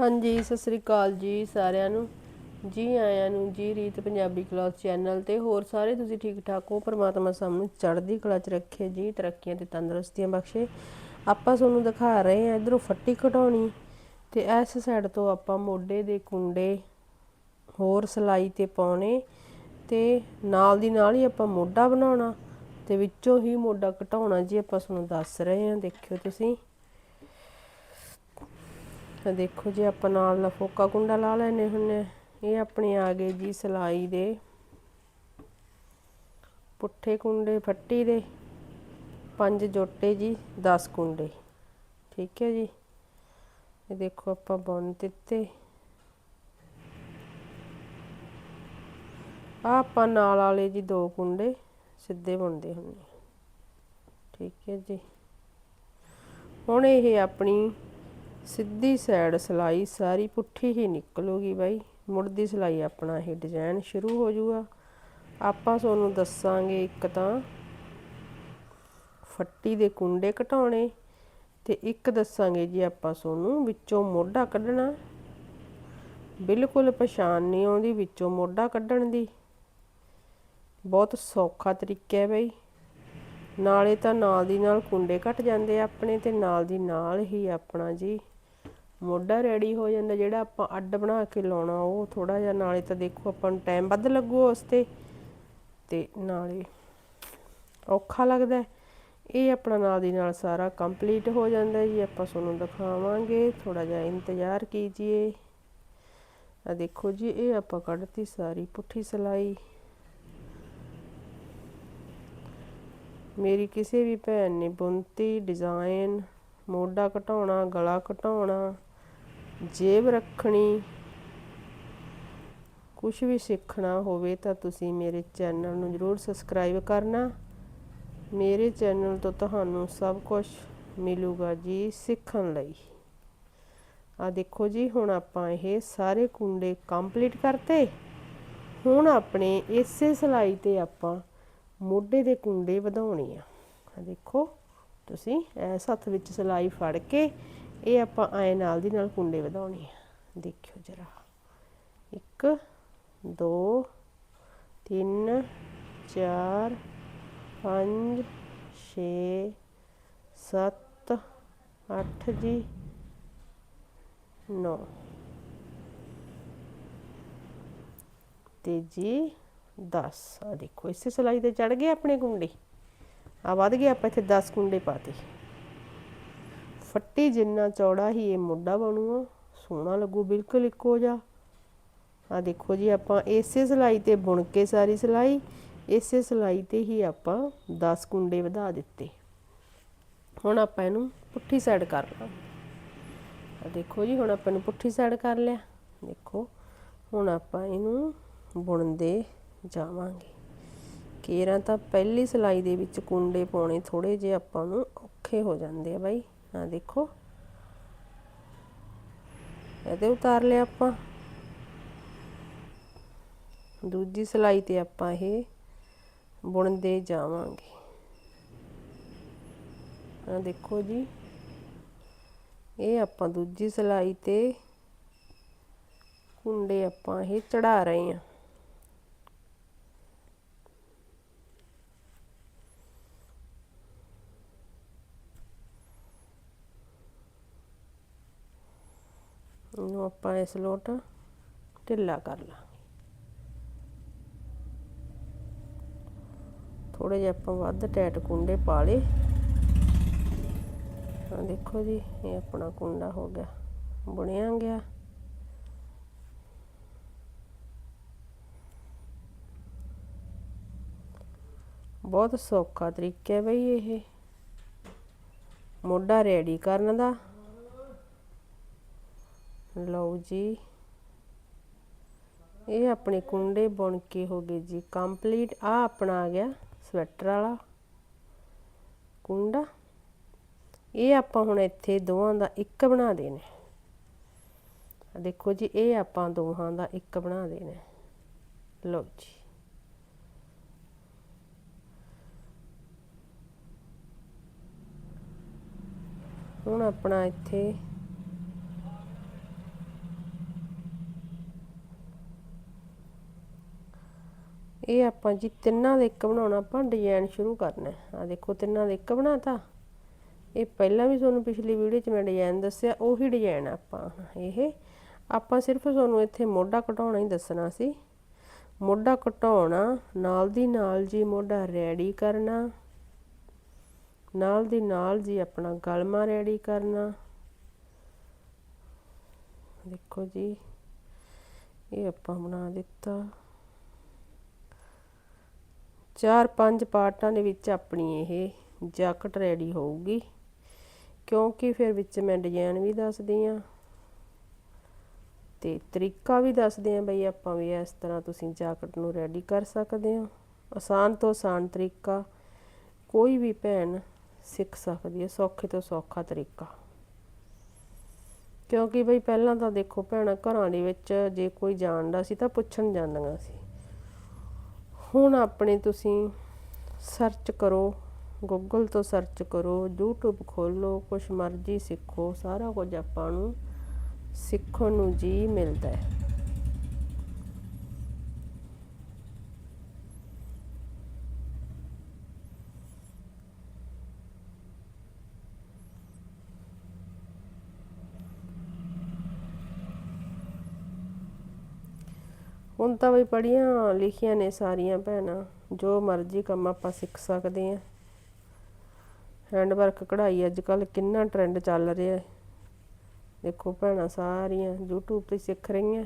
ਹਾਂਜੀ, ਸਤਿ ਸ੍ਰੀ ਅਕਾਲ ਜੀ ਸਾਰਿਆਂ ਨੂੰ। ਜੀ ਆਇਆਂ ਨੂੰ, ਜੀ ਰੀਤ ਪੰਜਾਬੀ ਕਲਾਸ ਚੈਨਲ ਤੇ ਹੋਰ ਸਾਰੇ ਤੁਸੀਂ ਠੀਕ ਠਾਕ ਹੋ? ਪਰਮਾਤਮਾ ਸਾਹਮਣੇ ਚੜ੍ਹਦੀ ਕਲਾ 'ਚ ਰੱਖੇ ਜੀ, ਤਰੱਕੀਆਂ ਤੇ ਤੰਦਰੁਸਤੀਆਂ ਬਖਸ਼ੇ। ਆਪਾਂ ਤੁਹਾਨੂੰ ਦਿਖਾ ਰਹੇ ਹਾਂ ਇਧਰੋਂ ਫੱਟੀ ਘਟਾਉਣੀ ਤੇ ਇਸ ਸਾਈਡ ਤੋਂ ਆਪਾਂ ਮੋਢੇ ਦੇ ਕੁੰਡੇ ਹੋਰ ਸਲਾਈ ਤੇ ਪਾਉਣੇ ਤੇ ਨਾਲ ਦੀ ਨਾਲ ਹੀ ਆਪਾਂ ਮੋਢਾ ਬਣਾਉਣਾ ਤੇ ਵਿੱਚੋਂ ਹੀ ਮੋਢਾ ਘਟਾਉਣਾ ਜੀ, ਆਪਾਂ ਤੁਹਾਨੂੰ ਦੱਸ ਰਹੇ ਹਾਂ, ਦੇਖਿਓ ਤੁਸੀਂ। ਤਾਂ ਦੇਖੋ ਜੀ, ਆਪਾਂ ਨਾਲ ਲਫ਼ੋਕਾ ਕੁੰਡਾ ਲਾ ਲੈਨੇ ਹੁੰਨੇ ਇਹ ਆਪਣੇ ਆ ਗਏ ਜੀ ਸਲਾਈ ਦੇ। ਪੁੱਠੇ ਕੁੰਡੇ, ਫੱਟੀ ਦੇ। ਪੰਜ ਜੋਟੇ ਜੀ 10 ਕੁੰਡੇ। ਠੀਕ ਹੈ ਜੀ? ਇਹ ਦੇਖੋ ਆਪਾਂ ਬੁਣ ਦਿੱਤੇ। ਆ ਆਪਾਂ ਨਾਲ ਵਾਲੇ ਜੀ ਦੋ ਕੁੰਡੇ ਸਿੱਧੇ ਬੁਣਦੇ ਹੁੰਨੇ ਠੀਕ ਹੈ ਜੀ? ਹੁਣ ਇਹ ਆਪਣੀ ਸਿੱਧੀ ਸਾਈਡ ਸਲਾਈ ਸਾਰੀ ਪੁੱਠੀ ਹੀ ਨਿਕਲੂਗੀ ਬਾਈ। ਮੁੜਦੀ ਸਲਾਈ ਆਪਣਾ ਇਹ ਡਿਜ਼ਾਈਨ ਸ਼ੁਰੂ ਹੋ ਜਾਊਗਾ। ਆਪਾਂ ਤੁਹਾਨੂੰ ਦੱਸਾਂਗੇ ਇੱਕ ਤਾਂ ਫੱਟੀ ਦੇ ਕੁੰਡੇ ਘਟਾਉਣੇ ਤੇ ਇੱਕ ਦੱਸਾਂਗੇ ਜੀ ਆਪਾਂ ਤੁਹਾਨੂੰ ਵਿੱਚੋਂ ਮੋਢਾ ਕੱਢਣਾ। ਬਿਲਕੁਲ ਪਛਾਣ ਨਹੀਂ ਆਉਂਦੀ ਵਿੱਚੋਂ ਮੋਢਾ ਕੱਢਣ ਦੀ। ਬਹੁਤ ਸੌਖਾ ਤਰੀਕਾ ਹੈ ਬਈ। ਨਾਲੇ ਤਾਂ ਨਾਲ ਦੀ ਨਾਲ ਕੁੰਡੇ ਘਟ ਜਾਂਦੇ ਆ ਆਪਣੇ ਤੇ ਨਾਲ ਦੀ ਨਾਲ ਹੀ ਆਪਣਾ ਜੀ ਮੋਢਾ ਰੈਡੀ ਹੋ ਜਾਂਦਾ, ਜਿਹੜਾ ਆਪਾਂ ਅੱਡ ਬਣਾ ਕੇ ਲਾਉਣਾ, ਉਹ ਥੋੜਾ ਜਿਹਾ ਨਾਲੇ ਤਾਂ ਦੇਖੋ ਆਪਾਂ ਨੂੰ ਟਾਈਮ ਵੱਧ ਲੱਗੂ ਉਸ ਤੇ। ਤੇ ਨਾਲੇ ਔਖਾ ਲੱਗਦਾ ਇਹ ਆਪਣਾ ਨਾਲ ਦੀ ਨਾਲ ਸਾਰਾ ਕੰਪਲੀਟ ਹੋ ਜਾਂਦਾ ਜੀ। ਆਪਾਂ ਤੁਹਾਨੂੰ ਦਿਖਾਵਾਂਗੇ ਥੋੜਾ ਜਿਹਾ ਇੰਤਜ਼ਾਰ ਕੀਜੀਏ। ਆ ਦੇਖੋ ਜੀ, ਇਹ ਆਪਾਂ ਕੱਢਤੀ ਸਾਰੀ ਪੁੱਠੀ ਸਲਾਈ। ਮੇਰੀ ਕਿਸੇ ਵੀ ਭੈਣ ਨੇ ਬੁਣਤੀ ਡਿਜ਼ਾਈਨ ਮੋਢਾ ਘਟਾਉਣਾ, ਗਲਾ ਘਟਾਉਣਾ। ਜੇਬ ਰੱਖਣੀ। ਕੁਝ ਵੀ ਸਿੱਖਣਾ ਹੋਵੇ ਤਾਂ ਤੁਸੀਂ ਮੇਰੇ ਚੈਨਲ ਨੂੰ ਜਰੂਰ ਸਬਸਕ੍ਰਾਈਬ ਕਰਨਾ। ਮੇਰੇ ਚੈਨਲ ਤੋਂ ਤੁਹਾਨੂੰ ਸਭ ਕੁਝ ਮਿਲੂਗਾ ਜੀ ਸਿੱਖਣ ਲਈ। ਆ ਦੇਖੋ ਜੀ, ਹੁਣ ਆਪਾਂ ਇਹ ਸਾਰੇ ਕੁੰਡੇ ਕੰਪਲੀਟ ਕਰਤੇ। ਹੁਣ ਆਪਣੇ ਇਸੇ ਸਲਾਈ ਤੇ ਆਪਾਂ ਮੋਢੇ ਦੇ ਕੁੰਡੇ ਵਧਾਉਣੇ ਆ। ਆ ਦੇਖੋ, ਤੁਸੀਂ ਇਸ ਹੱਥ ਵਿੱਚ ਸਲਾਈ ਫੜ ਕੇ ਇਹ ਆਪਾਂ ਐ ਨਾਲ ਦੀ ਨਾਲ ਕੁੰਡੇ ਵਧਾਉਣੇ ਆ। ਦੇਖਿਓ ਜਰਾ। 1 2 3 4 5 6 7 8 ਜੀ 9 ਤੇ ਜੀ 10 ਆ ਦੇਖੋ, ਇਸੇ ਸਲਾਈ ਤੇ ਚੜ ਗਏ ਆਪਣੇ ਕੁੰਡੇ। ਆ ਵੱਧ ਗਏ, ਆਪਾਂ ਇੱਥੇ 10 ਕੁੰਡੇ ਪਾਤੇ ਫੱਟੀ ਜਿੰਨਾ ਚੌੜਾ ਹੀ ਇਹ ਮੁੱਢਾ ਬਣੂਗਾ, ਸੋਹਣਾ ਲੱਗੂ, ਬਿਲਕੁਲ ਇੱਕੋ ਜਿਹਾ। ਆ ਦੇਖੋ ਜੀ, ਆਪਾਂ ਇਸੇ ਸਲਾਈ ਤੇ ਬੁਣ ਕੇ ਸਾਰੀ ਸਲਾਈ, ਇਸੇ ਸਲਾਈ ਤੇ ਹੀ ਆਪਾਂ 10 ਕੁੰਡੇ ਵਧਾ ਦਿੱਤੇ। ਹੁਣ ਆਪਾਂ ਇਹਨੂੰ ਪੁੱਠੀ ਸਾਈਡ ਕਰ ਲਾਂ। ਆ ਦੇਖੋ ਜੀ, ਹੁਣ ਆਪਾਂ ਨੂੰ ਪੁੱਠੀ ਸਾਈਡ ਕਰ ਲਿਆ। ਦੇਖੋ, ਹੁਣ ਆਪਾਂ ਇਹਨੂੰ ਬੁਣਦੇ ਜਾਵਾਂਗੇ। ਕੇਰਾਂ ਤਾਂ ਪਹਿਲੀ ਸਲਾਈ ਦੇ ਵਿੱਚ ਕੁੰਡੇ ਪਾਉਣੇ ਥੋੜੇ ਜਿਹਾ ਆਪਾਂ ਨੂੰ ਔਖੇ ਹੋ ਜਾਂਦੇ ਆ ਬਾਈ। ਆ ਦੇਖੋ। ਇਹਦੇ ਉਤਾਰ ਲਿਆ ਆਪਾਂ। ਦੂਜੀ ਸਲਾਈ ਤੇ ਆਪਾਂ ਇਹ ਬੁਣਦੇ ਜਾਵਾਂਗੇ। ਆ ਦੇਖੋ ਜੀ। ਇਹ ਆਪਾਂ ਦੂਜੀ ਸਲਾਈ ਤੇ ਕੁੰਡੇ ਆਪਾਂ ਇਹ ਚੜਾ ਰਹੇ ਹਾਂ। ਇਹਨੂੰ ਆਪਾਂ ਇਸ ਲੋਟ ਢਿੱਲਾ ਕਰ ਲਾਂਗੇ। ਥੋੜੇ ਜਿਹਾ ਆਪਾਂ ਵੱਧ ਟੈਟ ਕੁੰਡੇ ਪਾ ਲਏ। ਆ ਦੇਖੋ ਜੀ, ਇਹ ਆਪਣਾ ਕੁੰਡਾ ਹੋ ਗਿਆ, ਬੁਣਿਆ ਗਿਆ। ਬਹੁਤ ਸੌਖਾ ਤਰੀਕਾ ਹੈ ਬਈ ਇਹ। ਮੋਢਾ ਰੈਡੀ ਕਰਨ ਦਾ। ਲਓ ਜੀ। ਇਹ ਆਪਣੇ ਕੁੰਡੇ ਬੁਣ ਕੇ ਹੋ ਗਏ ਜੀ। ਕੰਪਲੀਟ। ਆ ਆਪਣਾ ਆ ਗਿਆ ਸਵੈਟਰ ਵਾਲਾ ਕੁੰਡਾ। ਇਹ ਆਪਾਂ ਹੁਣ ਇੱਥੇ ਦੋਵਾਂ ਦਾ ਇੱਕ ਬਣਾ ਦੇਣਾ। ਦੇਖੋ ਜੀ, ਇਹ ਆਪਾਂ ਦੋਹਾਂ ਦਾ ਇੱਕ ਬਣਾ ਦੇਣਾ। ਲਓ ਜੀ। ਹੁਣ ਆਪਣਾ ਇੱਥੇ ਇਹ ਆਪਾਂ ਜੀ ਤਿੰਨਾਂ ਦਾ ਇੱਕ ਬਣਾਉਣਾ, ਆਪਾਂ ਡਿਜ਼ਾਈਨ ਸ਼ੁਰੂ ਕਰਨਾ ਆ ਦੇਖੋ, ਤਿੰਨਾਂ ਦਾ ਇੱਕ ਬਣਾਤਾ। ਇਹ ਪਹਿਲਾਂ ਵੀ ਤੁਹਾਨੂੰ ਪਿਛਲੀ ਵੀਡੀਓ 'ਚ ਮੈਂ ਡਿਜ਼ਾਈਨ ਦੱਸਿਆ, ਉਹੀ ਡਿਜ਼ਾਈਨ ਆਪਾਂ। ਇਹ ਆਪਾਂ ਸਿਰਫ ਤੁਹਾਨੂੰ ਇੱਥੇ ਮੋਢਾ ਘਟਾਉਣਾ ਹੀ ਦੱਸਣਾ ਸੀ। ਮੋਢਾ ਘਟਾਉਣਾ ਨਾਲ ਦੀ ਨਾਲ ਜੀ ਮੋਢਾ ਰੈਡੀ ਕਰਨਾ, ਨਾਲ ਦੀ ਨਾਲ ਜੀ ਆਪਣਾ ਗਲਮਾ ਰੈਡੀ ਕਰਨਾ। ਦੇਖੋ ਜੀ, ਇਹ ਆਪਾਂ ਬਣਾ ਦਿੱਤਾ। ਚਾਰ ਪੰਜ ਪਾਰਟਾਂ ਦੇ ਵਿੱਚ ਆਪਣੀ ਇਹ ਜਾਕਟ ਰੈਡੀ ਹੋਊਗੀ। ਕਿਉਂਕਿ ਫਿਰ ਵਿੱਚ ਮੈਂ ਡਿਜ਼ਾਈਨ ਵੀ ਦੱਸਦੀ ਆ ਤੇ ਤਰੀਕਾ ਵੀ ਦੱਸਦੇ ਆ ਬਈ ਆਪਾਂ ਵੀ ਇਸ ਤਰ੍ਹਾਂ ਤੁਸੀਂ ਜਾਕਟ ਨੂੰ ਰੈਡੀ ਕਰ ਸਕਦੇ ਹੋ ਆਸਾਨ ਤੋਂ ਆਸਾਨ ਤਰੀਕਾ, ਕੋਈ ਵੀ ਭੈਣ ਸਿੱਖ ਸਕਦੀ ਹੈ, ਸੌਖੇ ਤੋਂ ਸੌਖਾ ਤਰੀਕਾ। ਕਿਉਂਕਿ ਬਈ ਪਹਿਲਾਂ ਤਾਂ ਦੇਖੋ ਭੈਣਾਂ ਘਰਾਂ ਦੇ ਵਿੱਚ ਜੇ ਕੋਈ ਜਾਣਦਾ ਸੀ ਤਾਂ ਪੁੱਛਣ ਜਾਂਦੀਆਂ ਸੀ। ਹੁਣ ਆਪਣੇ ਤੁਸੀਂ ਸਰਚ ਕਰੋ ਗੂਗਲ ਤੋਂ ਸਰਚ ਕਰੋ, YouTube ਖੋਲੋ ਕੁਛ ਮਰਜ਼ੀ ਸਿੱਖੋ, ਸਾਰਾ ਕੁਝ ਆਪਾਂ ਨੂੰ ਸਿੱਖਣ ਨੂੰ ਜੀ ਮਿਲਦਾ ਹੈ। ਹੁਣ ਤਾਂ ਵੀ ਪੜੀਆਂ ਲਿਖੀਆਂ ਨੇ ਸਾਰੀਆਂ ਭੈਣਾਂ, ਜੋ ਮਰਜ਼ੀ ਕੰਮ ਆਪਾਂ ਸਿੱਖ ਸਕਦੇ ਆ ਹੈਂਡ ਵਰਕ ਕਢਾਈ ਅੱਜ ਕੱਲ ਕਿੰਨਾ ਟ੍ਰੈਂਡ ਚੱਲ ਰਿਹਾ ਹੈ। ਦੇਖੋ ਭੈਣਾਂ ਸਾਰੀਆਂ, YouTube ਤੇ ਸਿੱਖ ਰਹੀਆਂ।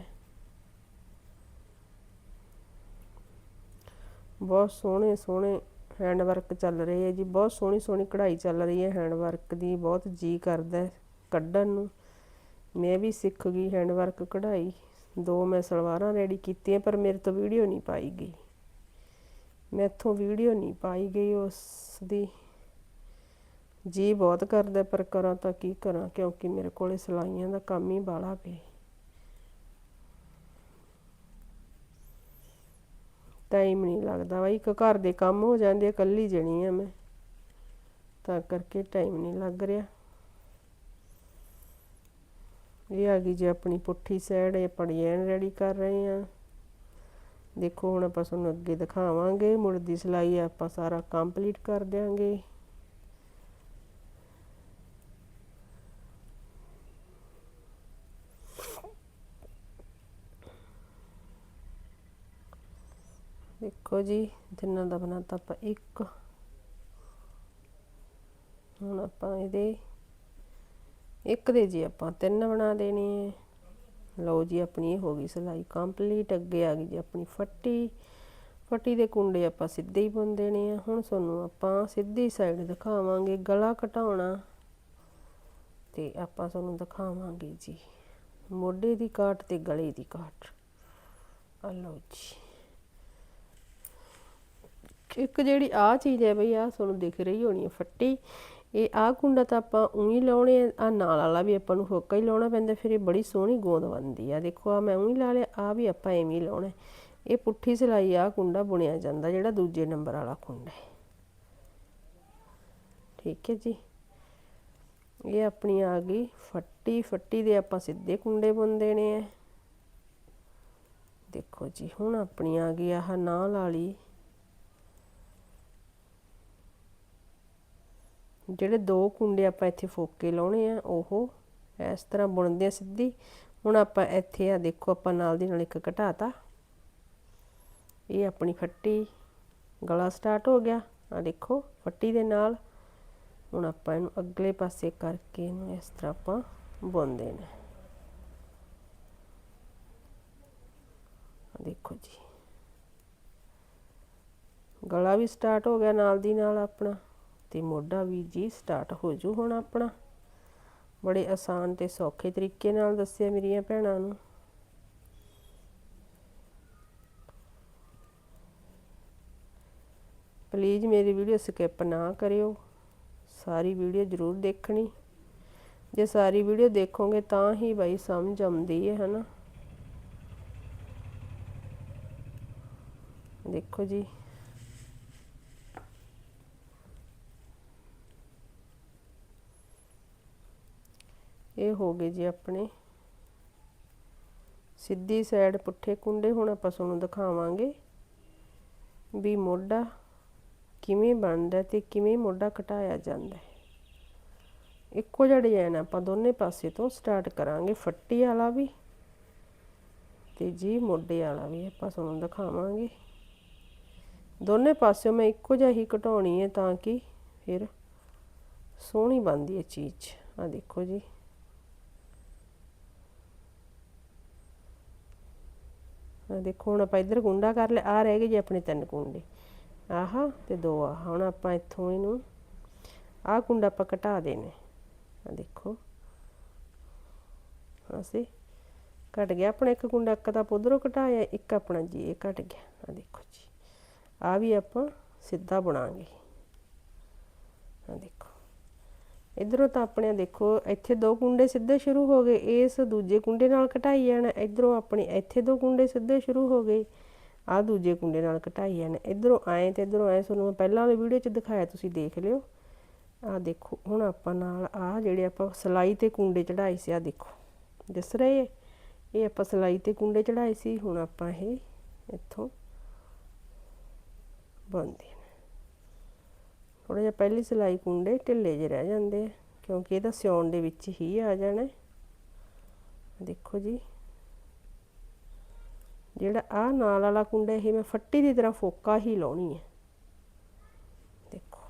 ਬਹੁਤ ਸੋਹਣੇ ਸੋਹਣੇ ਹੈਂਡ ਵਰਕ ਚੱਲ ਰਹੇ ਹੈ ਜੀ, ਬਹੁਤ ਸੋਹਣੀ ਸੋਹਣੀ ਕਢਾਈ ਚੱਲ ਰਹੀ ਹੈ ਹੈਂਡ ਵਰਕ ਦੀ, ਬਹੁਤ ਜੀ ਕਰਦਾ ਕੱਢਣ ਨੂੰ। ਮੈਂ ਵੀ ਸਿੱਖ ਗਈ ਹੈਂਡ ਵਰਕ ਕਢਾਈ। ਦੋ ਮੈਂ ਸਲਵਾਰਾਂ ਰੈਡੀ ਕੀਤੀਆਂ, ਪਰ ਮੇਰੇ ਤੋਂ ਵੀਡੀਓ ਨਹੀਂ ਪਾਈ ਗਈ। ਮੈਥੋਂ ਵੀਡੀਓ ਨਹੀਂ ਪਾਈ ਗਈ ਉਸ ਦੀ ਜੀ ਬਹੁਤ ਕਰਦਾ, ਪਰ ਕਰਾਂ ਤਾਂ ਕੀ ਕਰਾਂ, ਕਿਉਂਕਿ ਮੇਰੇ ਕੋਲੇ ਸਲਾਈਆਂ ਦਾ ਕੰਮ ਹੀ ਬਾਲਾ ਪਿਆ ਟਾਈਮ ਨਹੀਂ ਲੱਗਦਾ ਬਾਈ ਇੱਕ ਘਰ ਦੇ ਕੰਮ ਹੋ ਜਾਂਦੇ ਇਕੱਲੀ ਜਣੀ ਆ ਮੈਂ। ਤਾਂ ਕਰਕੇ ਟਾਈਮ ਨਹੀਂ ਲੱਗ ਰਿਹਾ। ਇਹ ਆ ਗਈ ਜੀ ਆਪਣੀ ਪੁੱਠੀ ਸਾਈਡ ਇਹ ਆਪਾਂ ਡਿਜ਼ਾਈਨ ਰੈਡੀ ਕਰ ਰਹੇ ਹਾਂ। ਦੇਖੋ, ਹੁਣ ਆਪਾਂ ਤੁਹਾਨੂੰ ਅੱਗੇ ਦਿਖਾਵਾਂਗੇ। ਮੁੜ ਦੀ ਸਿਲਾਈ ਆਪਾਂ ਸਾਰਾ ਕੰਪਲੀਟ ਕਰ ਦਿਆਂਗੇ। ਦੇਖੋ ਜੀ, ਜਿੰਨਾ ਦਾ ਬਣਾਤਾ ਆਪਾਂ ਇੱਕ। ਹੁਣ ਆਪਾਂ ਇਹਦੇ ਇੱਕ ਦੇ ਜੀ ਆਪਾਂ ਤਿੰਨ ਬਣਾ ਦੇਣੇ ਹੈ ਲਓ ਜੀ, ਆਪਣੀ ਇਹ ਹੋ ਗਈ ਸਿਲਾਈ ਕੰਪਲੀਟ। ਅੱਗੇ ਆ ਗਈ ਜੀ ਆਪਣੀ ਫੱਟੀ। ਫੱਟੀ ਦੇ ਕੁੰਡੇ ਆਪਾਂ ਸਿੱਧੇ ਹੀ ਬੁਣ ਦੇਣੇ ਆ ਹੁਣ ਤੁਹਾਨੂੰ ਆਪਾਂ ਸਿੱਧੀ ਸਾਈਡ ਦਿਖਾਵਾਂਗੇ ਗਲਾ ਘਟਾਉਣਾ। ਤੇ ਆਪਾਂ ਤੁਹਾਨੂੰ ਦਿਖਾਵਾਂਗੇ ਜੀ ਮੋਢੇ ਦੀ ਕਾਟ ਤੇ ਗਲੇ ਦੀ ਕਾਟ। ਆ ਲਓ ਜੀ। ਇੱਕ ਜਿਹੜੀ ਆ ਚੀਜ਼ ਹੈ ਬਈ ਆ ਤੁਹਾਨੂੰ ਦਿਖ ਰਹੀ ਹੋਣੀ ਹੈ ਫੱਟੀ। ਇਹ ਆ ਕੁੰਡਾ ਤਾਂ ਆਪਾਂ ਉਹੀ ਲਾਉਣੇ ਆ ਨਾਲ ਵਾਲਾ ਵੀ ਆਪਾਂ ਨੂੰ ਹੋਕਾ ਹੀ ਲਾਉਣਾ ਪੈਂਦਾ, ਫਿਰ ਇਹ ਬੜੀ ਸੋਹਣੀ ਗੋਂਦ ਬਣਦੀ ਆ। ਦੇਖੋ ਆ ਮੈਂ ਉਹੀ ਲਾ ਲਿਆ ਆ ਵੀ ਆਪਾਂ ਐਵੇਂ ਹੀ ਲਾਉਣਾ। ਇਹ ਪੁੱਠੀ ਸਿਲਾਈ ਆ ਕੁੰਡਾ ਬੁਣਿਆ ਜਾਂਦਾ, ਜਿਹੜਾ ਦੂਜੇ ਨੰਬਰ ਵਾਲਾ ਕੁੰਡਾ ਹੈ। ਠੀਕ ਹੈ ਜੀ। ਇਹ ਆਪਣੀ ਆ ਗਈ ਫੱਟੀ ਫੱਟੀ ਦੇ ਆਪਾਂ ਸਿੱਧੇ ਕੁੰਡੇ ਬੁੰਨ ਨੇ ਆ। ਦੇਖੋ ਜੀ, ਹੁਣ ਆਪਣੀ ਆ ਗਈ ਆਹ ਨਾਲ ਵਾਲੀ। ਜਿਹੜੇ ਦੋ ਕੁੰਡੇ ਆਪਾਂ ਇੱਥੇ ਫੋਕੇ ਲਾਉਣੇ ਆ, ਉਹ ਇਸ ਤਰ੍ਹਾਂ ਬੁਣਦੇ ਆ ਸਿੱਧੀ। ਹੁਣ ਆਪਾਂ ਇੱਥੇ ਆ, ਦੇਖੋ ਆਪਾਂ ਨਾਲ ਦੀ ਨਾਲ ਇੱਕ ਘਟਾਤਾ। ਇਹ ਆਪਣੀ ਫੱਟੀ, ਗਲਾ ਸਟਾਰਟ ਹੋ ਗਿਆ। ਆ ਦੇਖੋ, ਫੱਟੀ ਦੇ ਨਾਲ। ਹੁਣ ਆਪਾਂ ਇਹਨੂੰ ਅਗਲੇ ਪਾਸੇ ਕਰਕੇ ਇਹਨੂੰ ਇਸ ਤਰ੍ਹਾਂ ਆਪਾਂ ਬੁਣਦੇ ਨੇ। ਦੇਖੋ ਜੀ। ਗਲਾ ਵੀ ਸਟਾਰਟ ਹੋ ਗਿਆ ਨਾਲ ਦੀ ਨਾਲ ਆਪਣਾ। ਤੇ ਮੋਢਾ ਵੀ ਜੀ ਸਟਾਰਟ ਹੋ ਜੂ ਹੁਣ ਆਪਣਾ। ਬੜੇ ਆਸਾਨ ਤੇ ਸੌਖੇ ਤਰੀਕੇ ਨਾਲ ਦੱਸਿਆ ਮੇਰੀਆਂ ਭੈਣਾਂ ਨੂੰ। ਪਲੀਜ਼ ਮੇਰੀ ਵੀਡੀਓ ਸਕਿਪ ਨਾ ਕਰਿਓ। ਸਾਰੀ ਵੀਡੀਓ ਜ਼ਰੂਰ ਦੇਖਣੀ। ਜੇ ਸਾਰੀ ਵੀਡੀਓ ਦੇਖੋਗੇ ਤਾਂ ਹੀ ਬਾਈ ਸਮਝ ਆਉਂਦੀ ਹੈ, ਹਨਾ। ਦੇਖੋ ਜੀ। ਇਹ ਹੋ ਗਏ ਜੀ ਆਪਣੇ। ਸਿੱਧੀ ਸਾਈਡ ਪੁੱਠੇ ਕੁੰਡੇ ਹੁਣ ਆਪਾਂ ਤੁਹਾਨੂੰ ਦਿਖਾਵਾਂਗੇ ਵੀ ਮੋਢਾ ਕਿਵੇਂ ਬਣਦਾ ਤੇ ਕਿਵੇਂ ਮੋਢਾ ਘਟਾਇਆ ਜਾਂਦਾ ਹੈ। ਇੱਕੋ ਜਿਹਾ ਡਿਜ਼ਾਈਨ ਆਪਾਂ ਦੋਨੇ ਪਾਸੇ ਤੋਂ ਸਟਾਰਟ ਕਰਾਂਗੇ, ਫੱਟੀ ਵਾਲਾ ਵੀ ਤੇ ਜੀ ਮੋਢੇ ਵਾਲਾ ਵੀ ਆਪਾਂ ਤੁਹਾਨੂੰ ਦਿਖਾਵਾਂਗੇ। ਦੋਨੇ ਪਾਸਿਓਂ ਮੈਂ ਇੱਕੋ ਜਿਹਾ ਹੀ ਘਟਾਉਣੀ ਹੈ ਤਾਂ ਕਿ ਫਿਰ ਸੋਹਣੀ ਬਣਦੀ ਹੈ ਚੀਜ਼। ਆ ਦੇਖੋ ਜੀ। ਦੇਖੋ, ਹੁਣ ਆਪਾਂ ਇੱਧਰ ਗੁੰਡਾ ਕਰ ਲਿਆ। ਆ ਰਹਿ ਗਏ ਜੀ ਆਪਣੇ ਤਿੰਨ ਕੁੰਡੇ। ਆਹ ਤੇ ਦੋ ਆ। ਹੁਣ ਆਪਾਂ ਇੱਥੋਂ ਇਹਨੂੰ, ਆਹ ਕੁੰਡਾ ਆਪਾਂ ਘਟਾ ਦੇਣੇ। ਆ ਦੇਖੋ। ਅਸੀਂ ਘਟ ਗਿਆ ਆਪਣਾ ਇੱਕ ਕੁੰਡਾ, ਇੱਕ ਤਾਂ ਉਧਰੋਂ ਘਟਾਇਆ ਇੱਕ ਆਪਣਾ ਜੀ ਇਹ ਘਟ ਗਿਆ। ਆ ਦੇਖੋ ਜੀ। ਆ ਵੀ ਆਪਾਂ ਸਿੱਧਾ ਬਣਾਂਗੇ। ਆ ਦੇਖੋ। ਇਧਰੋਂ ਤਾਂ ਆਪਣੇ ਦੇਖੋ, ਇੱਥੇ ਦੋ ਕੁੰਡੇ ਸਿੱਧੇ ਸ਼ੁਰੂ ਹੋ ਗਏ, ਇਸ ਦੂਜੇ ਕੁੰਡੇ ਨਾਲ ਘਟਾਈ ਜਾਣਾ, ਇਧਰੋਂ ਆਪਣੇ, ਇੱਥੇ ਦੋ ਕੁੰਡੇ ਸਿੱਧੇ ਸ਼ੁਰੂ ਹੋ ਗਏ ਆ ਦੂਜੇ ਕੁੰਡੇ ਨਾਲ ਘਟਾਈ ਜਾਣਾ। ਇਧਰੋਂ ਆਏ ਤੇ ਇਧਰੋਂ ਆਏ, ਤੁਹਾਨੂੰ ਮੈਂ ਪਹਿਲਾਂ ਵਾਲੀ ਵੀਡੀਓ 'ਚ ਦਿਖਾਇਆ, ਤੁਸੀਂ ਦੇਖ ਲਿਓ। ਆ ਦੇਖੋ, ਹੁਣ ਆਪਾਂ ਨਾਲ ਆ ਜਿਹੜੇ ਆਪਾਂ ਸਲਾਈ ਤੇ ਕੁੰਡੇ ਚੜਾਏ ਸੀ ਆ ਦੇਖੋ, ਦਿਸ ਰਹੇ ਇਹ ਆਪਾਂ ਸਲਾਈ ਤੇ ਕੁੰਡੇ ਚੜਾਏ ਸੀ, ਹੁਣ ਆਪਾਂ ਇਹ ਇੱਥੋਂ ਬੰਦੇ ਥੋੜਾ ਜਿਹਾ ਪਹਿਲੀ ਸਿਲਾਈ ਕੁੰਡੇ ਢਿੱਲੇ ਜਿਹੇ ਰਹਿ ਜਾਂਦੇ ਆ, ਕਿਉਂਕਿ ਇਹਦਾ ਸਿਉਣ ਦੇ ਵਿੱਚ ਹੀ ਆ ਜਾਣਾ ਦੇਖੋ ਜੀ, ਜਿਹੜਾ ਆ ਨਾਲ ਵਾਲਾ ਕੁੰਡਾ ਇਹ ਮੈਂ ਫੱਟੀ ਦੀ ਤਰ੍ਹਾਂ ਫੋਕਾ ਹੀ ਲਾਉਣੀ ਹੈ। ਦੇਖੋ,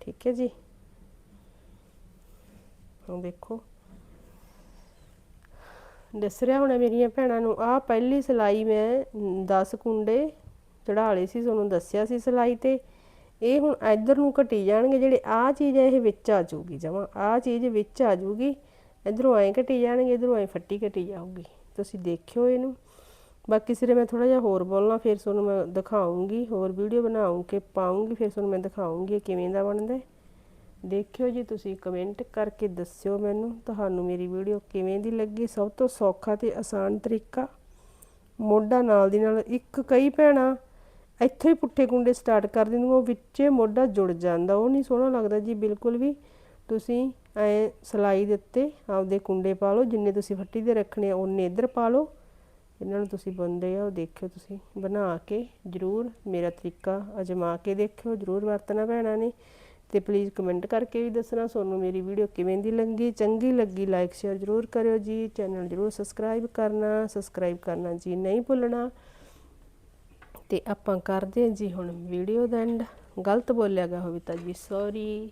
ਠੀਕ ਹੈ ਜੀ। ਹੁਣ ਦੇਖੋ, ਦੱਸ ਰਿਹਾ ਹੋਣਾ ਮੇਰੀਆਂ ਭੈਣਾਂ ਨੂੰ ਆ ਪਹਿਲੀ ਸਿਲਾਈ ਮੈਂ 10 ਕੁੰਡੇ ਚੜਾ ਲਏ ਸੀ, ਤੁਹਾਨੂੰ ਦੱਸਿਆ ਸੀ ਸਿਲਾਈ ਤੇ। ਇਹ ਹੁਣ ਇੱਧਰ ਨੂੰ ਘਟੀ ਜਾਣਗੇ, ਜਿਹੜੇ ਆ ਚੀਜ਼ ਹੈ, ਇਹ ਵਿੱਚ ਆ ਜਾਊਗੀ ਜਮਾ। ਆ ਚੀਜ਼ ਵਿੱਚ ਆ ਜਾਊਗੀ, ਇਧਰੋਂ ਐਂ ਘਟੀ ਜਾਣਗੇ, ਇਧਰੋਂ ਐਂ ਫੱਟੀ ਘਟੀ ਜਾਊਗੀ। ਤੁਸੀਂ ਦੇਖਿਓ ਇਹਨੂੰ। ਬਾਕੀ ਸਿਰੇ ਮੈਂ ਥੋੜਾ ਜਿਹਾ ਹੋਰ ਬੋਲਣਾ, ਫਿਰ ਤੁਹਾਨੂੰ ਮੈਂ ਦਿਖਾਉਂਗੀ ਹੋਰ ਵੀਡੀਓ ਬਣਾਉਂ ਕੇ ਪਾਉਂਗੀ ਫਿਰ ਤੁਹਾਨੂੰ ਮੈਂ ਦਿਖਾਉਂਗੀ ਕਿਵੇਂ ਦਾ ਬਣਦਾ ਦੇਖਿਓ ਜੀ, ਤੁਸੀਂ ਕਮੈਂਟ ਕਰਕੇ ਦੱਸਿਓ ਮੈਨੂੰ, ਤੁਹਾਨੂੰ ਮੇਰੀ ਵੀਡੀਓ ਕਿਵੇਂ ਦੀ ਲੱਗੀ। ਸਭ ਤੋਂ ਸੌਖਾ ਤੇ ਆਸਾਨ ਤਰੀਕਾ, ਮੋਢਾ ਨਾਲ ਦੀ ਨਾਲ ਇੱਕ ਕਈ ਭੈਣਾਂ ਇੱਥੋਂ ਹੀ ਪੁੱਠੇ ਕੁੰਡੇ ਸਟਾਰਟ ਕਰ ਦਿੰਦੇ ਉਹ ਵਿੱਚੇ ਮੋਢਾ ਜੁੜ ਜਾਂਦਾ, ਉਹ ਨਹੀਂ ਸੋਹਣਾ ਲੱਗਦਾ ਜੀ, ਬਿਲਕੁਲ ਵੀ। ਤੁਸੀਂ ਐ ਸਲਾਈ ਦੇ ਉੱਤੇ ਆਪਦੇ ਕੁੰਡੇ ਪਾ ਲਓ, ਜਿੰਨੇ ਤੁਸੀਂ ਫੱਟੀ ਦੇ ਰੱਖਣੇ ਆ ਉਹਨੇ ਇੱਧਰ ਪਾ ਲਓ। ਇਹਨਾਂ ਨੂੰ ਤੁਸੀਂ ਬੰਦੇ ਆ ਉਹ ਦੇਖਿਓ ਤੁਸੀਂ। ਬਣਾ ਕੇ ਜਰੂਰ ਮੇਰਾ ਤਰੀਕਾ ਅਜਮਾ ਕੇ ਦੇਖਿਓ, ਜਰੂਰ ਵਰਤਣਾ ਭੈਣਾਂ ਨੇ। ਤੇ ਪਲੀਜ਼ ਕਮੈਂਟ ਕਰਕੇ ਵੀ ਦੱਸਣਾ ਤੁਹਾਨੂੰ ਮੇਰੀ ਵੀਡੀਓ ਕਿਵੇਂ ਦੀ ਲੱਗੀ। ਚੰਗੀ ਲੱਗੀ ਲਾਈਕ ਸ਼ੇਅਰ ਜਰੂਰ ਕਰਿਓ ਜੀ। ਚੈਨਲ ਜਰੂਰ ਸਬਸਕ੍ਰਾਈਬ ਕਰਨਾ ਸਬਸਕ੍ਰਾਈਬ ਕਰਨਾ ਜੀ ਨਹੀਂ ਭੁੱਲਣਾ। ਤੇ ਆਪਾਂ ਕਰਦੇ ਹਾਂ ਜੀ ਹੁਣ ਵੀਡੀਓ ਦਾ ਐਂਡ ਗਲਤ ਬੋਲਿਆ ਗਿਆ ਹੋਵੇ ਤਾਂ ਜੀ ਸੌਰੀ